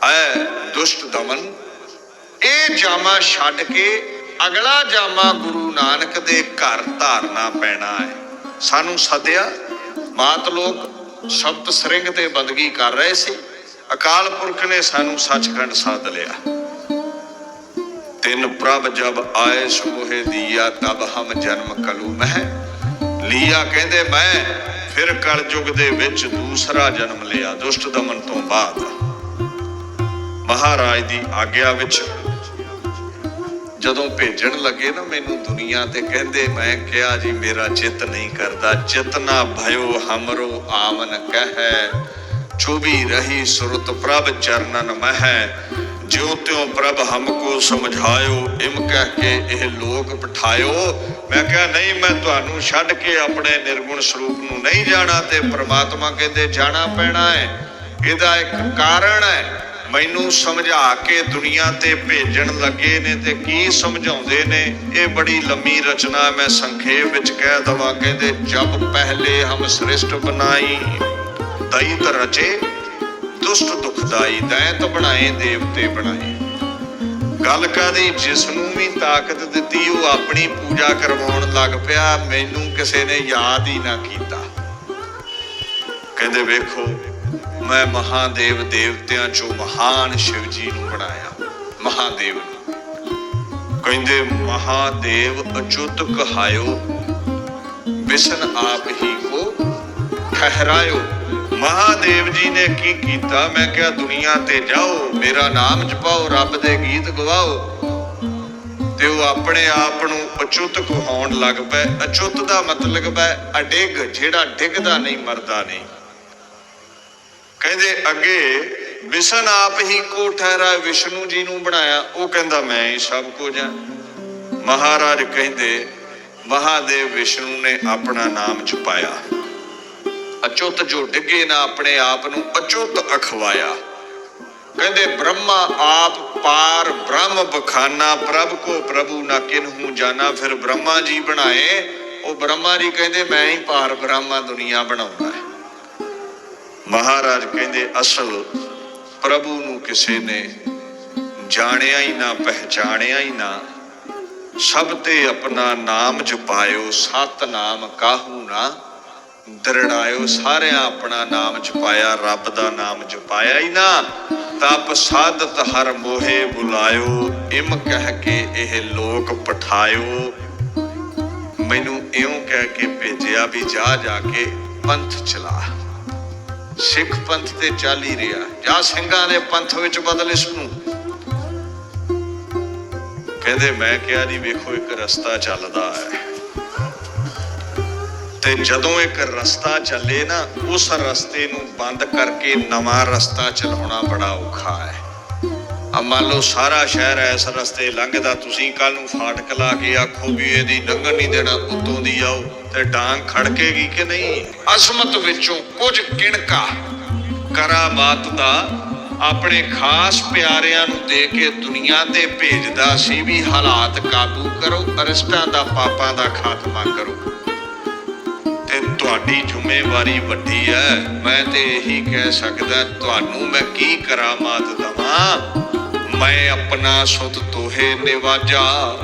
ਐ ਦੁਸ਼ਟ ਦਮਨ। ਇਹ ਜਾਮਾ ਛੱਡ ਕੇ ਅਗਲਾ ਜਾਮਾ ਗੁਰੂ ਨਾਨਕ ਦੇ ਘਰ ਧਾਰਨਾ ਪੈਣਾ ਹੈ। ਸਾਨੂੰ ਸੱਦਿਆ। ਮਾਤ ਲੋਕ ਸਬਤ ਸਰਿੰਗ ਤੇ ਬੰਦਗੀ ਕਰ ਰਹੇ ਸੀ। ਅਕਾਲ ਪੁਰਖ ਨੇ ਸਾਨੂੰ ਸੱਚਖੰਡ ਸੱਦ ਲਿਆ। ਤਿੰਨ ਪ੍ਰਭ ਜਬ ਆਏ ਸੁਮੋਹੇ ਦੀਆ, ਤਬ ਹਮ ਜਨਮ ਕਲੂ ਮਹਿ। ਲੀਆ ਕਹਿੰਦੇ ਮੈਂ ਫਿਰ ਕਲਯੁਗ ਦੇ ਵਿੱਚ ਦੂਸਰਾ ਜਨਮ ਲਿਆ, ਦੁਸ਼ਟ ਦਮਨ ਤੋਂ ਬਾਅਦ। ਮਹਾਰਾਜ ਦੀ ਆਗਿਆ ਵਿੱਚ ਜਦੋਂ ਭੇਜਣ ਲੱਗੇ ਨਾ ਮੈਨੂੰ ਦੁਨੀਆ ਤੇ ਕਹਿੰਦੇ, ਮੈਂ ਕਿਹਾ ਜੀ, ਮੇਰਾ ਚਿੱਤ ਨਹੀਂ ਕਰਦਾ। ਚਿਤ ਨਾ ਭਇਓ ਹਮਰੋ ਆਮਨ ਕਹੈ ਛੁਬੀ ਰਹੀ ਸੁਰਤ ਪ੍ਰਭ ਚਰਨਨ ਮਹਿ। ਜਿਉ ਤਿਉ ਪ੍ਰਭ ਹਮਕੋ ਸਮਝਾਇਓ, ਇਮ ਕਹਿ ਕੇ ਇਹ ਲੋਕ ਪਠਾਇਓ ਮੈਂ ਕਿਹਾ, ਨਹੀਂ, ਮੈਂ ਤੁਹਾਨੂੰ ਛੱਡ ਕੇ ਆਪਣੇ ਨਿਰਗੁਣ ਸਰੂਪ ਨੂੰ ਨਹੀਂ ਜਾਣਾ ਤੇ ਪ੍ਰਮਾਤਮਾ ਕਹਿੰਦੇ ਜਾਣਾ ਪੈਣਾ ਹੈ। ਇਹਦਾ ਇੱਕ ਕਾਰਨ ਹੈ। ਮੈਨੂੰ ਸਮਝਾ ਕੇ ਦੁਨੀਆ ਤੇ ਭੇਜਣ ਲੱਗੇ ਨੇ ਤੇ ਕੀ ਸਮਝਾਉਂਦੇ ਨੇ? ਇਹ ਬੜੀ ਲੰਮੀ ਰਚਨਾ ਮੈਂ ਸੰਖੇਪ ਵਿੱਚ ਕਹਿ ਦਵਾਂ, ਕਹਿੰਦੇ, ਜਬ ਪਹਿਲੇ ਹਮ ਸ੍ਰਿਸ਼ਟ ਬਣਾਈ ਦੈਤ ਰਚੇ ਦੁਸ਼ਟ ਦੁਖਦਾਈ ਦੈਤ ਬਣਾਏ, ਦੇਵਤੇ ਬਣਾਏ। ਗੱਲ ਕਾਦੀ ਜਿਸ ਨੂੰ ਵੀ ਤਾਕਤ ਦਿੱਤੀ, ਉਹ ਆਪਣੀ ਪੂਜਾ ਕਰਵਾਉਣ ਲੱਗ ਪਿਆ। ਮੈਨੂੰ ਕਿਸੇ ਨੇ ਯਾਦ ਹੀ ਨਾ ਕੀਤਾ। ਕਹਿੰਦੇ, ਵੇਖੋ, ਮੈਂ ਮਹਾਦੇਵ ਦੇਵਤਿਆਂ ਚੋਂ ਮਹਾਨ ਸ਼ਿਵ ਜੀ ਨੂੰ ਬਣਾਇਆ। ਮਹਾਦੇਵ ਨੂੰ। ਕਹਿੰਦੇ, ਮਹਾਦੇਵ ਅਚੁੱਤ ਕਹਾਇਓ ਵਿਸ਼ਨ ਆਪ ਹੀ ਕੋ, ਠਹਿਰਾਇਓ। ਮਹਾਦੇਵ ਜੀ ਨੇ ਕੀ ਕੀਤਾ? ਮੈਂ ਕਿਹਾ, ਦੁਨੀਆ ਤੇ ਜਾਓ, ਮੇਰਾ ਨਾਮ ਜਪਾਓ, ਰੱਬ ਦੇ ਗੀਤ ਗਵਾਓ। ਤੇ ਉਹ ਆਪਣੇ ਆਪ ਨੂੰ ਅਚੁੱਤ ਕਹਾਉਣ ਲੱਗ ਪਏ। ਅਚੁੱਤ ਦਾ ਮਤਲਬ ਹੈ ਅਡਿੱਗ ਜਿਹੜਾ ਡਿੱਗਦਾ ਨਹੀਂ, ਮਰਦਾ ਨਹੀਂ। ਕਹਿੰਦੇ, ਅੱਗੇ ਵਿਸ਼ਨ ਆਪ ਹੀ ਕੋ ਠਹਿਰਾ ਵਿਸ਼ਨੂੰ ਜੀ ਨੂੰ ਬਣਾਇਆ। ਉਹ ਕਹਿੰਦਾ, ਮੈਂ ਹੀ ਸਭ ਕੁਝ ਹਾਂ। ਮਹਾਰਾਜ ਕਹਿੰਦੇ, ਮਹਾਦੇਵ ਵਿਸ਼ਨੂੰ ਨੇ ਆਪਣਾ ਨਾਮ ਛੁਪਾਇਆ ਅਚੁੱਤ ਜੋ ਡਿੱਗੇ ਨਾ ਆਪਣੇ ਆਪ ਨੂੰ ਅਚੁੱਤ ਅਖਵਾਇਆ। ਕਹਿੰਦੇ, ਬ੍ਰਹਮਾ ਆਪ ਪਾਰ ਬ੍ਰਹਮ ਬਖਾਨਾ, ਪ੍ਰਭ ਕੋ ਪ੍ਰਭੂ ਨਾ ਕਿਨਹੂ ਜਾਣਾ ਫਿਰ ਬ੍ਰਹਮਾ ਜੀ ਬਣਾਏ। ਉਹ ਬ੍ਰਹਮਾ ਜੀ ਕਹਿੰਦੇ, ਮੈਂ ਹੀ ਪਾਰ ਬ੍ਰਹਮਾ ਦੁਨੀਆ ਬਣਾਉਣਾ ਹੈ। ਮਹਾਰਾਜ ਕਹਿੰਦੇ, ਅਸਲ ਪ੍ਰਭੂ ਨੂੰ ਕਿਸੇ ਨੇ ਜਾਣਿਆ ਹੀ ਨਾ, ਪਹਿਚਾਣਿਆ ਹੀ ਨਾ। ਸਭ ਤੇ ਆਪਣਾ ਨਾਮ ਜਪਾਇਓ ਸਤ ਨਾਮ ਕਾਹੂ ਨਾ। ਦਰੜਾਇਓ ਸਾਰਿਆਂ ਆਪਣਾ ਨਾਮ ਜਪਾਇਆ, ਰੱਬ ਦਾ ਨਾਮ ਜਪਾਇਆ ਹੀ ਨਾ। ਤਪ ਸਾਧਤ ਹਰ ਮੋਹੇ ਬੁਲਾਇਓ, ਇਮ ਕਹਿ ਕੇ ਇਹ ਲੋਕ ਪਠਾਇਓ। ਮੈਨੂੰ ਇਉਂ ਕਹਿ ਕੇ ਭੇਜਿਆ ਵੀ ਜਾ ਜਾ ਕੇ ਪੰਥ ਚਲਾ। ਸਿੱਖ ਪੰਥ ਤੇ ਚੱਲ ਹੀ ਰਿਹਾ। ਜਾ ਸਿੰਘਾਂ ਦੇ ਪੰਥ ਵਿੱਚ ਬਦਲ ਇਸ ਨੂੰ ਕਹਿੰਦੇ ਮੈਂ ਕਿਹਾ ਜੀ, ਵੇਖੋ ਇੱਕ ਰਸਤਾ ਚੱਲਦਾ ਹੈ। ਤੇ ਜਦੋਂ ਇੱਕ ਰਸਤਾ ਚੱਲੇ ਨਾ, ਉਸ ਰਸਤੇ ਨੂੰ ਬੰਦ ਕਰਕੇ ਨਵਾਂ ਰਸਤਾ ਚਲਾਉਣਾ ਬੜਾ ਔਖਾ ਹੈ। ਆ ਮੰਨ ਲਓ ਸਾਰਾ ਸ਼ਹਿਰ ਇਸ ਰਸਤੇ ਲੰਘਦਾ, ਤੁਸੀਂ ਕੱਲ ਨੂੰ ਫਾਟਕ ਲਾ ਕੇ ਆਖੋ ਵੀ ਇਹਦੀ ਲੰਘਣ ਨਹੀਂ ਦੇਣਾ, ਉੱਤੋਂ ਦੀ ਆਓ ਤੇ ਡਾਂਗ ਖੜਕੇਗੀ ਕਿ ਨਹੀਂ? ਅਸਮਤ ਵਿੱਚੋਂ ਕੁਝ ਕਿਣਕਾ ਕਰਾਮਾਤ ਦਾ ਆਪਣੇ ਖਾਸ ਪਿਆਰਿਆਂ ਨੂੰ ਦੇ ਕੇ ਦੁਨੀਆ ਤੇ ਭੇਜਦਾ ਸੀ ਵੀ ਹਾਲਾਤ ਕਾਬੂ ਕਰੋ, ਅਰਿਸ਼ਟਾਂ ਦਾ ਪਾਪਾਂ ਦਾ ਖਾਤਮਾ ਕਰੋ। ਤੇ ਤੁਹਾਡੀ ਜ਼ਿੰਮੇਵਾਰੀ ਵੱਡੀ ਹੈ। ਮੈਂ ਤੇ ਇਹੀ ਕਹਿ ਸਕਦਾ, ਤੁਹਾਨੂੰ ਮੈਂ ਕੀ ਕਰਾਮਾਤ ਦਵਾਂ? ਮੈਂ ਆਪਣਾ ਸੁਤ ਤੋਹੇ ਨਿਵਾਜਾ।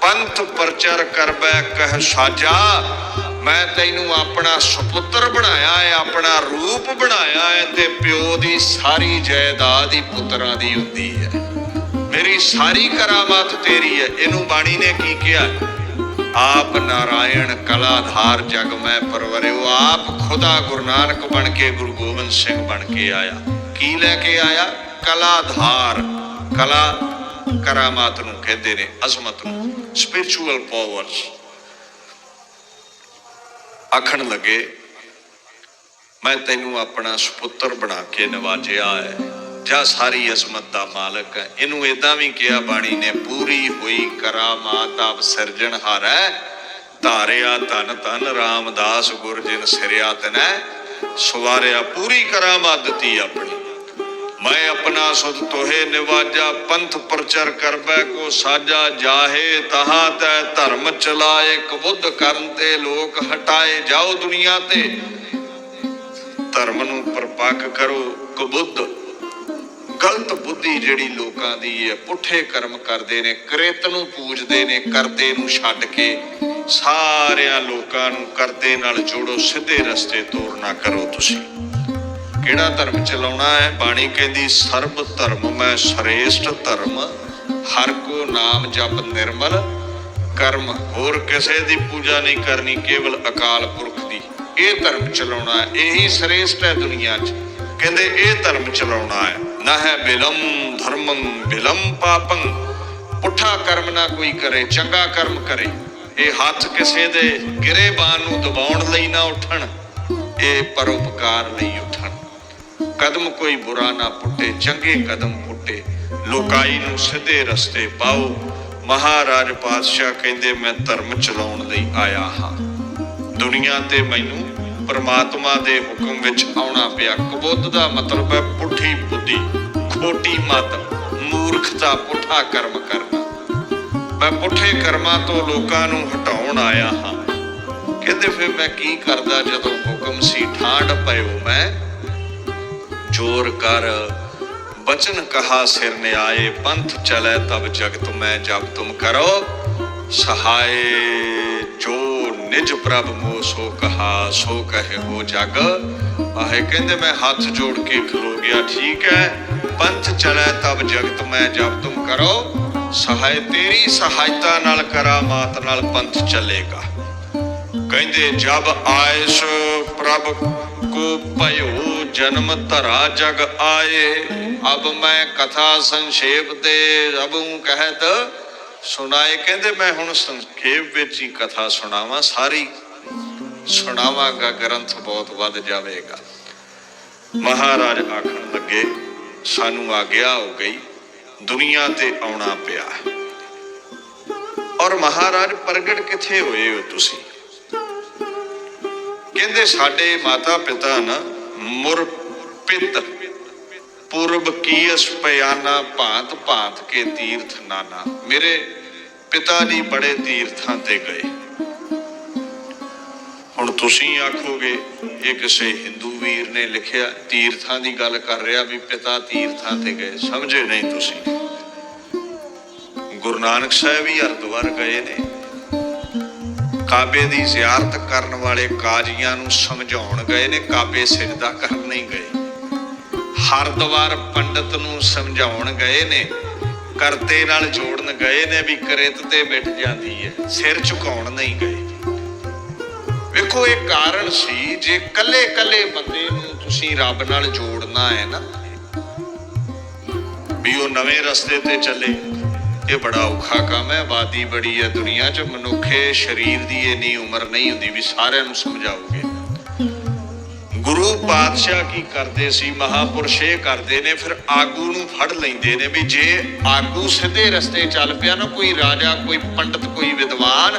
ਪੰਥ ਪ੍ਰਚਰ ਕਰਬੈ ਕਹਿ ਸਾਜਾ। ਮੈਂ ਤੈਨੂੰ ਆਪਣਾ ਸੁਪੁੱਤਰ ਬਣਾਇਆ ਹੈ, ਆਪਣਾ ਰੂਪ ਬਣਾਇਆ ਹੈ ਤੇ ਪਿਓ ਦੀ ਸਾਰੀ ਜਾਇਦਾਦ ਹੀ ਪੁੱਤਰਾਂ ਦੀ ਹੁੰਦੀ ਹੈ। ਮੇਰੀ ਸਾਰੀ ਕਰਾਮਾਤ ਤੇਰੀ ਹੈ। ਇਹਨੂੰ ਬਾਣੀ ਨੇ ਕੀ ਕਿਹਾ? ਆਪ ਨਾਰਾਇਣ ਕਲਾਧਾਰ ਜਗ ਮੈਂ ਪਰਵਰਿਓ, ਆਪ ਖੁਦਾ ਗੁਰੂ ਨਾਨਕ ਬਣ ਕੇ ਗੁਰੂ ਗੋਬਿੰਦ ਸਿੰਘ ਬਣ ਕੇ ਆਇਆ। ਕੀ ਲੈ ਕੇ ਆਇਆ? ਕਲਾਧਾਰ। ਕਲਾ ਕਰਾਮਾਤ ਨੂੰ ਕਹਿੰਦੇ ਨੇ, ਅਜ਼ਮਤ ਨੂੰ। ਸਪਿਰਚੁਅਲ ਪਾਵਰਸ ਆਖਣ ਲੱਗੇ, ਮੈਂ ਤੈਨੂੰ ਆਪਣਾ ਸੁਪੁੱਤਰ ਬਣਾ ਕੇ ਨਵਾਜਿਆ ਹੈ। ਜਾਂ ਸਾਰੀ ਅਜ਼ਮਤ ਦਾ ਮਾਲਕ ਹੈ। ਇਹਨੂੰ ਇਦਾਂ ਵੀ ਕਿਹਾ, ਬਾਣੀ ਨੇ, ਪੂਰੀ ਹੋਈ ਕਰਾਮਾਤ ਆਪ ਸਿਰਜਣਹਾਰ ਹੈ। ਧਾਰਿਆ ਧਨ ਧਨ, ਰਾਮਦਾਸ ਗੁਰ ਜਿਨ ਸਿਰਿਆ ਤਨੈ ਸਵਾਰਿਆ ਪੂਰੀ ਕਰਾਮਾਤ ਦਿੱਤੀ ਆਪਣੀ। ਮੈਂ ਆਪਣਾ ਸੁਧ ਤੋਹੇ ਨਿਵਾਜਾ, ਪੰਥ ਪ੍ਰਚਰ ਕਰਬੈ ਕੋ ਸਾਜਾ, ਜਾਹੇ ਤਹਾਂ ਤੈ ਧਰਮ ਚਲਾਏ ਕਬੁੱਧ ਕਰਨ ਤੇ ਲੋਕ ਹਟਾਏ, ਜਾਓ ਦੁਨੀਆ ਤੇ। ਧਰਮ ਨੂੰ ਪਰਪੱਕ ਕਰੋ ਕਬੁੱਧ ਗਲਤ ਬੁੱਧੀ ਜਿਹੜੀ ਲੋਕਾਂ ਦੀ ਹੈ, ਪੁੱਠੇ ਕਰਮ ਕਰਦੇ ਨੇ, ਕ੍ਰਿਤ ਨੂੰ ਪੂਜਦੇ ਨੇ, ਕਰਦੇ ਨੂੰ ਛੱਡ ਕੇ ਸਾਰਿਆਂ ਲੋਕਾਂ ਨੂੰ ਕਰਦੇ ਨਾਲ ਜੋੜੋ, ਸਿੱਧੇ ਰਸਤੇ ਤੋਰ ਨਾ ਕਰੋ ਤੁਸੀਂ। ਕਿਹੜਾ ਧਰਮ ਚਲਾਉਣਾ ਹੈ? ਬਾਣੀ ਕਹਿੰਦੀ, ਸਰਬ ਧਰਮ ਮੈਂ ਸ੍ਰੇਸ਼ਟ ਧਰਮ, ਹਰ ਕੋ ਨਾਮ ਜਪ ਨਿਰਮਲ, ਕਰਮ ਹੋਰ ਕਿਸੇ ਦੀ ਪੂਜਾ ਨਹੀਂ ਕਰਨੀ, ਕੇਵਲ ਅਕਾਲ ਪੁਰਖ ਦੀ। ਇਹ ਧਰਮ ਚਲਾਉਣਾ ਹੈ, ਇਹੀ ਸ੍ਰੇਸ਼ਟ ਹੈ ਦੁਨੀਆ 'ਚ। ਕਹਿੰਦੇ, ਇਹ ਧਰਮ ਚਲਾਉਣਾ ਹੈ। ਨਾ ਹੈ ਧਰਮੰ ਬਿਲਮ ਪਾਪੰ। ਪੁੱਠਾ ਕਰਮ ਨਾ ਕੋਈ ਕਰੇ, ਚੰਗਾ ਕਰਮ ਕਰੇ। ਇਹ ਹੱਥ ਕਿਸੇ ਦੇ ਗਿਰੇਬਾਨ ਨੂੰ ਦਬਾਉਣ ਲਈ ਨਾ ਉੱਠਣ, ਇਹ ਪਰਉਪਕਾਰ ਲਈ ਉੱਠਣ। ਕਦਮ ਕੋਈ ਬੁਰਾ ਨਾ ਪੁੱਟੇ, ਚੰਗੇ ਕਦਮ ਪੁੱਟੇ। ਲੋਕਾਈ ਨੂੰ ਸਿੱਧੇ ਰਸਤੇ ਪਾਓ। ਮਹਾਰਾਜ ਪਾਤਸ਼ਾਹ ਕਹਿੰਦੇ, ਮੈਂ ਧਰਮ ਚਲਾਉਣ ਲਈ ਆਇਆ ਹਾਂ। ਦੁਨੀਆ ਤੇ ਮੈਨੂੰ ਪਰਮਾਤਮਾ ਦੇ ਹੁਕਮ ਵਿੱਚ ਆਉਣਾ ਪਿਆ। ਕਬੁੱਧ ਦਾ ਮਤਲਬ ਹੈ ਪੁੱਠੀ ਬੁੱਧੀ, ਖੋਟੀ ਮਤ, ਮੂਰਖਤਾ, ਪੁੱਠਾ ਕਰਮ ਕਰਨਾ। ਮੈਂ ਪੁੱਠੇ ਕਰਮਾਂ ਤੋਂ ਲੋਕਾਂ ਨੂੰ ਹਟਾਉਣ ਆਇਆ ਹਾਂ। ਕਹਿੰਦੇ ਫਿਰ ਮੈਂ ਕੀ ਕਰਦਾ ਜਦੋਂ ਹੁਕਮ ਸੀ ਠਾਂਡ ਪਇਓ ਮੈਂ? ਜੋਰ ਕਰ, ਬਚਨ ਕਹਾ ਸਿਰ ਨੇ ਆਏ ਪੰਥ ਚਲੇ ਤਬ ਜਗਤ ਮੈਂ ਜਬ ਤੁਮ ਕਰੋ, ਸਹਾਏ। ਨਿਜ ਪ੍ਰਭ ਮੋ ਸੋ ਕਹਾ, ਸੋ ਕਹੇ ਹੋ ਜਗ। ਆਹੇ ਕਹਿੰਦੇ ਮੈਂ ਹੱਥ ਜੋੜ ਕੇ ਖਲੋ ਗਿਆ, ਠੀਕ ਹੈ। ਪੰਥ ਚਲੇ ਤਬ ਜਗਤ ਮੈਂ ਜਬ ਤੁਮ ਕਰੋ। ਸਹਾਇ ਤੇਰੀ ਸਹਾਇਤਾ ਨਾਲ ਕਰਾਮਾਤ ਨਾਲ ਪੰਥ ਚੱਲੇਗਾ। ਕਹਿੰਦੇ ਜਬ ਆਇਸ ਪ੍ਰਭ ਕੋ ਭਇਓ, ਜਨਮ ਧਰਾ ਜਗ ਆਏ। ਅਬ ਮੈਂ ਕਥਾ ਸੰਖੇਪ ਦੇ, ਅਬੂ ਕਹਿਤ ਸੁਣਾਏ, ਕਹਿੰਦੇ ਮੈਂ ਹੁਣ ਸੰਖੇਪ ਵਿੱਚ ਹੀ ਕਥਾ ਸੁਣਾਵਾਂ, ਸਾਰੀ ਸੁਣਾਵਾਂਗਾ, ਗ੍ਰੰਥ ਬਹੁਤ ਵੱਧ ਜਾਵੇਗਾ। ਮਹਾਰਾਜ ਆਖਣ ਲੱਗੇ, ਸਾਨੂੰ ਆਗਿਆ ਹੋ ਗਈ, ਦੁਨੀਆ ਤੇ ਆਉਣਾ ਪਿਆ। ਔਰ ਮਹਾਰਾਜ ਪ੍ਰਗਟ ਕਿੱਥੇ ਹੋਏ ਹੋ ਤੁਸੀਂ? ਕਹਿੰਦੇ, ਸਾਡੇ ਮਾਤਾ ਪਿਤਾ ਨਾ ਮੁਰਪਿਤ ਪੁਰਬ ਕੀ ਅਸਪਿਆਨਾ ਭਾਂਤ ਭਾਂਤ ਕੇ ਤੀਰਥ ਨਾਨਾ। ਮੇਰੇ ਪਿਤਾ ਜੀ ਬੜੇ ਤੀਰਥਾਂ ਤੇ ਗਏ। ਹੁਣ ਤੁਸੀਂ ਆਖੋਗੇ, ਇਹ ਕਿਸੇ ਹਿੰਦੂ ਵੀਰ ਨੇ ਲਿਖਿਆ, ਤੀਰਥਾਂ ਦੀ ਗੱਲ ਕਰ ਰਿਹਾ ਵੀ ਪਿਤਾ ਤੀਰਥਾਂ ਤੇ ਗਏ। ਸਮਝੇ ਨਹੀਂ ਤੁਸੀਂ। ਗੁਰੂ ਨਾਨਕ ਸਾਹਿਬ ਵੀ ਹਰਿਦੁਆਰ ਗਏ ਨੇ। ਕਾਬੇ ਦੀ ਜ਼ਿਆਰਤ ਕਰਨ ਵਾਲੇ ਕਾਜ਼ੀਆਂ ਨੂੰ ਸਮਝਾਉਣ ਗਏ ਨੇ, ਕਾਬੇ ਸਿਜਦਾ ਕਰਨ ਨਹੀਂ ਗਏ। ਹਰਿਦੁਆਰ ਪੰਡਤ ਨੂੰ ਸਮਝਾਉਣ ਗਏ ਨੇ, ਕਰਤੇ ਨਾਲ ਜੋੜਨ ਗਏ ਨੇ ਵੀ ਕਰਿਤ ਤੇ ਮਿਟ ਜਾਂਦੀ ਹੈ ਸਿਰ ਝੁਕਾਉਣ ਨਹੀਂ ਗਏ। ਵੇਖੋ, ਇਹ ਕਾਰਨ ਸੀ, ਜੇ ਕੱਲੇ ਕੱਲੇ ਬੰਦੇ ਨੂੰ ਤੁਸੀਂ ਰੱਬ ਨਾਲ ਜੋੜਨਾ ਹੈ ਨਾ, ਵੀ ਉਹ ਨਵੇਂ ਰਸਤੇ ਤੇ ਚੱਲੇ, ਇਹ ਬੜਾ ਔਖਾ ਕੰਮ ਹੈ ਆਬਾਦੀ ਬੜੀ ਹੈ ਦੁਨੀਆ 'ਚ, ਮਨੁੱਖੇ ਸਰੀਰ ਦੀ ਇੰਨੀ ਉਮਰ ਨਹੀਂ ਹੁੰਦੀ ਵੀ ਸਾਰਿਆਂ ਨੂੰ ਸਮਝਾਓਗੇ। ਗੁਰੂ ਪਾਤਸ਼ਾਹ ਕੀ ਕਰਦੇ ਸੀ, ਮਹਾਪੁਰਸ਼ ਇਹ ਕਰਦੇ ਨੇ, ਫਿਰ ਆਗੂ ਨੂੰ ਫੜ ਲੈਂਦੇ ਨੇ ਵੀ ਜੇ ਆਗੂ ਸਿੱਧੇ ਰਸਤੇ ਚੱਲ ਪਿਆ ਨਾ, ਕੋਈ ਰਾਜਾ, ਕੋਈ ਪੰਡਤ, ਕੋਈ ਵਿਦਵਾਨ,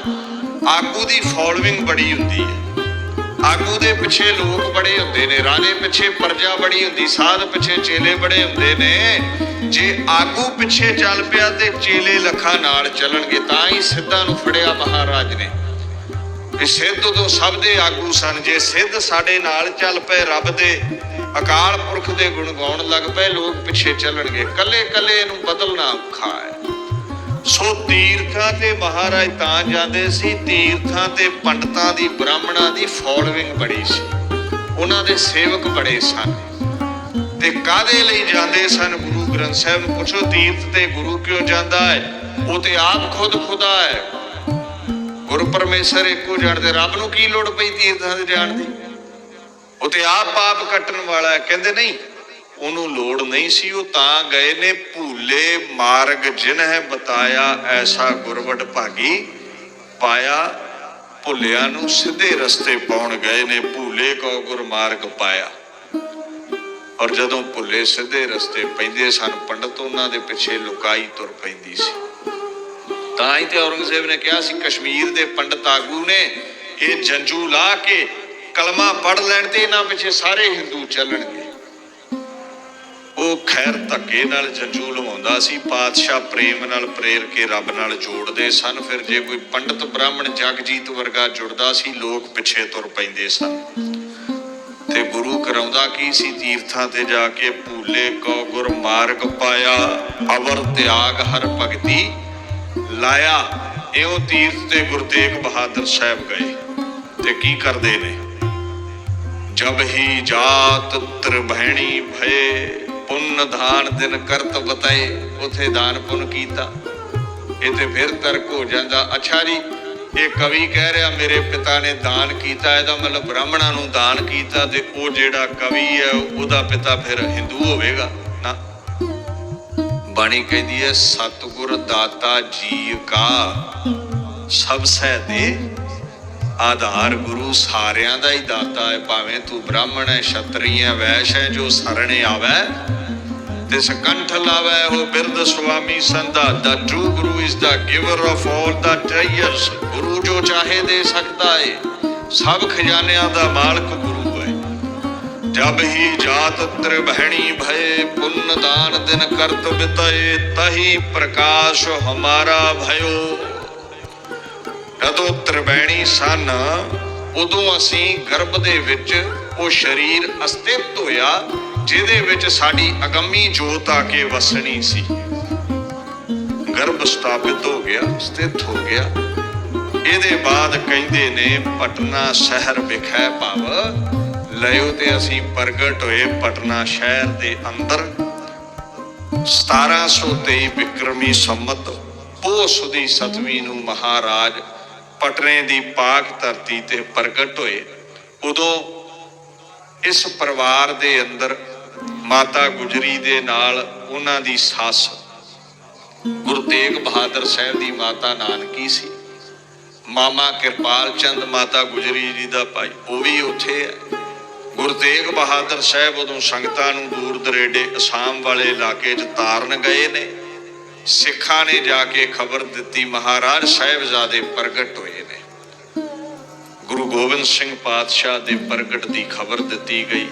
ਆਗੂ ਦੀ ਫੋਲੋਇੰਗ ਬੜੀ ਹੁੰਦੀ ਹੈ। ਆਗੂ ਦੇ ਪਿੱਛੇ ਲੋਕ ਬੜੇ ਹੁੰਦੇ ਨੇ, ਰਾਜੇ ਪਿੱਛੇ ਪ੍ਰਜਾ ਬੜੀ ਹੁੰਦੀ, ਸਾਧ ਪਿੱਛੇ ਚੇਲੇ ਬੜੇ ਹੁੰਦੇ ਨੇ। ਜੇ ਆਗੂ ਪਿੱਛੇ ਚੱਲ ਪਿਆ ਤੇ ਚੇਲੇ ਲੱਖਾਂ ਨਾਲ ਚੱਲਣਗੇ, ਤਾਂ ਹੀ ਸਿੱਧਾ ਨੂੰ ਫੜਿਆ ਮਹਾਰਾਜ ਨੇ। ਇਹ ਸਿੱਧ ਉਦੋਂ ਸਭ ਦੇ ਆਗੂ ਸਨ। ਜੇ ਸਿੱਧ ਸਾਡੇ ਨਾਲ ਚੱਲ ਪਏ ਰੱਬ ਦੇ, ਅਕਾਲ ਪੁਰਖ ਦੇ ਗੁਣ ਗਾਉਣ ਲੱਗ ਪਏ, ਲੋਕ ਪਿੱਛੇ ਚੱਲਣਗੇ। ਕੱਲੇ ਕੱਲੇ ਇਹਨੂੰ ਬਦਲਣਾ ਔਖਾ ਹੈ ਸੋ ਤੀਰਥਾਂ ਤੇ ਮਹਾਰਾਜ ਤਾਂ ਜਾਂਦੇ ਸੀ, ਤੀਰਥਾਂ ਤੇ ਪੰਡਤਾਂ ਦੀ, ਬ੍ਰਾਹਮਣਾਂ ਦੀ ਫੋਲੋਇੰਗ ਬੜੀ ਸੀ। ਉਹਨਾਂ ਦੇ ਸੇਵਕ ਬੜੇ ਸਨ। ਤੇ ਕਾਦੇ ਲਈ ਜਾਂਦੇ ਸਨ? ਗੁਰੂ ਗ੍ਰੰਥ ਸਾਹਿਬ ਨੂੰ ਪੁੱਛੋ, ਤੀਰਥ ਤੇ ਗੁਰੂ ਕਿਉਂ ਜਾਂਦਾ ਹੈ? ਉਹ ਤੇ ਆਪ ਖੁਦ ਖੁਦਾ ਹੈ। ਗੁਰੂ ਪਰਮੇਸ਼ਰ ਇੱਕੋ ਜਾਣਦੇ ਰੱਬ ਨੂੰ ਕੀ ਲੋੜ ਪਈ ਤੀਰਥਾਂ ਤੇ ਜਾਣ ਦੀ? ਉਹ ਤੇ ਆਪ ਪਾਪ ਕੱਟਣ ਵਾਲਾ ਹੈ। ਕਹਿੰਦੇ ਨਹੀਂ, ਉਹਨੂੰ ਲੋੜ ਨਹੀਂ ਸੀ, ਉਹ ਤਾਂ ਗਏ ਨੇ ਭੂਲੇ ਮਾਰਗ, ਜਿਨ ਬਤਾਇਆ ਐਸਾ ਗੁਰਵਟ ਭਾਗੀ ਪਾਇਆ। ਭੁੱਲਿਆਂ ਨੂੰ ਸਿੱਧੇ ਰਸਤੇ ਪਾਉਣ ਗਏ ਨੇ, ਭੂਲੇ ਕੋ ਗੁਰਮਾਰਗ ਪਾਇਆ। ਔਰ ਜਦੋਂ ਭੁੱਲੇ ਸਿੱਧੇ ਰਸਤੇ ਪੈਂਦੇ ਸਨ, ਪੰਡਤ ਉਹਨਾਂ ਦੇ ਪਿੱਛੇ ਲੁਕਾਈ ਤੁਰ ਪੈਂਦੀ ਸੀ। ਤਾਂ ਹੀ ਤੇ ਔਰੰਗਜ਼ੇਬ ਨੇ ਕਿਹਾ ਸੀ, ਕਸ਼ਮੀਰ ਦੇ ਪੰਡਤ ਆਗੂ ਨੇ ਇਹ ਜੰਜੂ ਲਾ ਕੇ ਕਲਮਾ ਪੜ ਲੈਣ ਤੇ ਇਹਨਾਂ ਪਿੱਛੇ ਸਾਰੇ ਹਿੰਦੂ ਚੱਲਣਗੇ। ਉਹ ਖੈਰ ਧੱਕੇ ਨਾਲ ਜੰਜੂ ਲਵਾਉਂਦਾ ਸੀ, ਪਾਤਸ਼ਾਹ ਪ੍ਰੇਮ ਨਾਲ ਪ੍ਰੇਰ ਕੇ ਰੱਬ ਨਾਲ ਜੋੜਦੇ ਸਨ, ਫਿਰ ਜੇ ਕੋਈ ਪੰਡਤ ਬ੍ਰਾਹਮਣ ਜਗਜੀਤ ਵਰਗਾ ਜੁੜਦਾ ਸੀ, ਲੋਕ ਪਿੱਛੇ ਤੁਰ ਪੈਂਦੇ ਸਨ। ਤੇ ਗੁਰੂ ਕਰਾਉਂਦਾ ਕੀ ਸੀ, ਤੀਰਥਾਂ ਤੇ ਜਾ ਕੇ ਭੂਲੇ ਕੋ ਗੁਰ ਮਾਰਗ ਪਾਇਆ, ਅਵਰ ਤਿਆਗ ਹਰ ਭਗਤੀ। ਲਾਇਆ, ਇਉਂ ਤੀਰਥ ਤੇ ਗੁਰੂ ਤੇਗ ਬਹਾਦਰ ਸਾਹਿਬ ਗਏ ਤੇ ਕੀ ਕਰਦੇ ਨੇ? ਜਬ ਹੀ ਜਾਤ ਤ੍ਰਿਭੈਣੀ ਭਏ, ਪੁੰਨ ਦਾਨ ਦਿਨ ਕਰਤ ਬਤਾਏ ਉਥੇ ਦਾਨ ਪੁੰਨ ਕੀਤਾ। ਇਹ ਤੇ ਫਿਰ ਤਰਕ ਹੋ ਜਾਂਦਾ। ਅੱਛਾ ਜੀ, ਇਹ ਕਵੀ ਕਹਿ ਰਿਹਾ, ਮੇਰੇ ਪਿਤਾ ਨੇ ਦਾਨ ਕੀਤਾ, ਇਹਦਾ ਮਤਲਬ ਬ੍ਰਾਹਮਣਾਂ ਨੂੰ ਦਾਨ ਕੀਤਾ ਤੇ ਉਹ ਜਿਹੜਾ ਕਵੀ ਹੈ, ਉਹਦਾ ਪਿਤਾ ਫਿਰ ਹਿੰਦੂ ਹੋਵੇਗਾ। ਬਾਣੀ ਕਹਿੰਦੀ ਹੈ, ਸਤਿਗੁਰ ਦਾਤਾ ਜੀਵ ਕਾ। ਸਭ ਸਹਿ ਦੇ ਆਧਾਰ ਗੁਰੂ ਸਾਰਿਆਂ ਦਾ ਹੀ ਦਾਤਾ ਹੈ, ਭਾਵੇਂ ਤੂੰ ਬ੍ਰਾਹਮਣ ਹੈ, ਛਤਰੀ ਹੈ, ਵੈਸ਼ ਹੈ, ਜੋ ਸਰਣੇ ਆਵੇ ਤੇ ਸਕੰਠ ਲਾਵੇ, ਉਹ ਬਿਰਧ ਸੁਆਮੀ ਸੰਦਾ ਦਾ true Guru is the giver of all the treasures Guru ਜੋ ਚਾਹੇ ਦੇ ਸਕਦਾ ਹੈ ਸਭ ਖਜ਼ਾਨਿਆਂ ਦਾ ਮਾਲਕ ਗੁਰੂ ਜਬ ਹੀ ਜਾਤ ਤ੍ਰਿਭੈਣੀ ਭਏ ਪੁੰਨ ਦਾਨ ਦਿਨ ਕਰਤ ਬਿਤਏ, ਤਹੀ ਪ੍ਰਕਾਸ਼ ਹਮਾਰਾ ਭਇਓ। ਜਦੋਂ ਤ੍ਰਿਵੈਣੀ ਸਨ, ਉਦੋਂ ਅਸੀਂ ਗਰਭ ਦੇ ਵਿੱਚ ਉਹ ਸਰੀਰ ਅਸਤਿਤ ਹੋਇਆ, ਜਿਹਦੇ ਵਿੱਚ ਸਾਡੀ ਅਗੰਮੀ ਜੋਤ ਆ ਕੇ ਵਸਣੀ ਸੀ। ਗਰਭ ਸਥਾਪਿਤ ਹੋ ਗਿਆ, ਸਥਿਤ ਹੋ ਗਿਆ। ਇਹਦੇ ਬਾਅਦ ਕਹਿੰਦੇ ਨੇ, ਪਟਨਾ ਸ਼ਹਿਰ ਵਿਖੇ ਭਾਵ ਲਿਓ ਤੇ ਅਸੀਂ ਪ੍ਰਗਟ ਹੋਏ ਪਟਨਾ ਸ਼ਹਿਰ ਦੇ ਅੰਦਰ। 1723 ਵਿਕਰਮੀ ਸੰਮਤ ਪੋਸ ਦੀ ਸਤਵੀਂ ਨੂੰ ਮਹਾਰਾਜ ਪਟਨੇ ਦੀ ਪਾਕ ਧਰਤੀ ਤੇ ਪ੍ਰਗਟ ਹੋਏ। ਉਦੋਂ ਇਸ ਪਰਿਵਾਰ ਦੇ ਅੰਦਰ ਮਾਤਾ ਗੁਜਰੀ ਦੇ ਨਾਲ ਉਹਨਾਂ ਦੀ ਸੱਸ ਗੁਰੂ ਤੇਗ ਬਹਾਦਰ ਸਾਹਿਬ ਦੀ ਮਾਤਾ ਨਾਨਕੀ ਸੀ। ਮਾਮਾ ਕਿਰਪਾਲ ਚੰਦ ਮਾਤਾ ਗੁਜਰੀ ਜੀ ਦਾ ਭਾਈ, ਉਹ ਵੀ ਉੱਥੇ ਹੈ। ਗੁਰੂ ਤੇਗ ਬਹਾਦਰ ਸਾਹਿਬ ਉਦੋਂ ਸੰਗਤਾਂ ਨੂੰ ਦੂਰ ਦਰੇਡੇ ਅਸਾਮ ਵਾਲੇ ਇਲਾਕੇ 'ਚ ਤਾਰਨ ਗਏ ਨੇ। ਸਿੱਖਾਂ ਨੇ ਜਾ ਕੇ ਖਬਰ ਦਿੱਤੀ, ਮਹਾਰਾਜ ਸਾਹਿਬਜ਼ਾਦੇ ਪ੍ਰਗਟ ਹੋਏ ਨੇ। ਗੁਰੂ ਗੋਬਿੰਦ ਸਿੰਘ ਪਾਤਸ਼ਾਹ ਦੇ ਪ੍ਰਗਟ ਦੀ ਖਬਰ ਦਿੱਤੀ ਗਈ।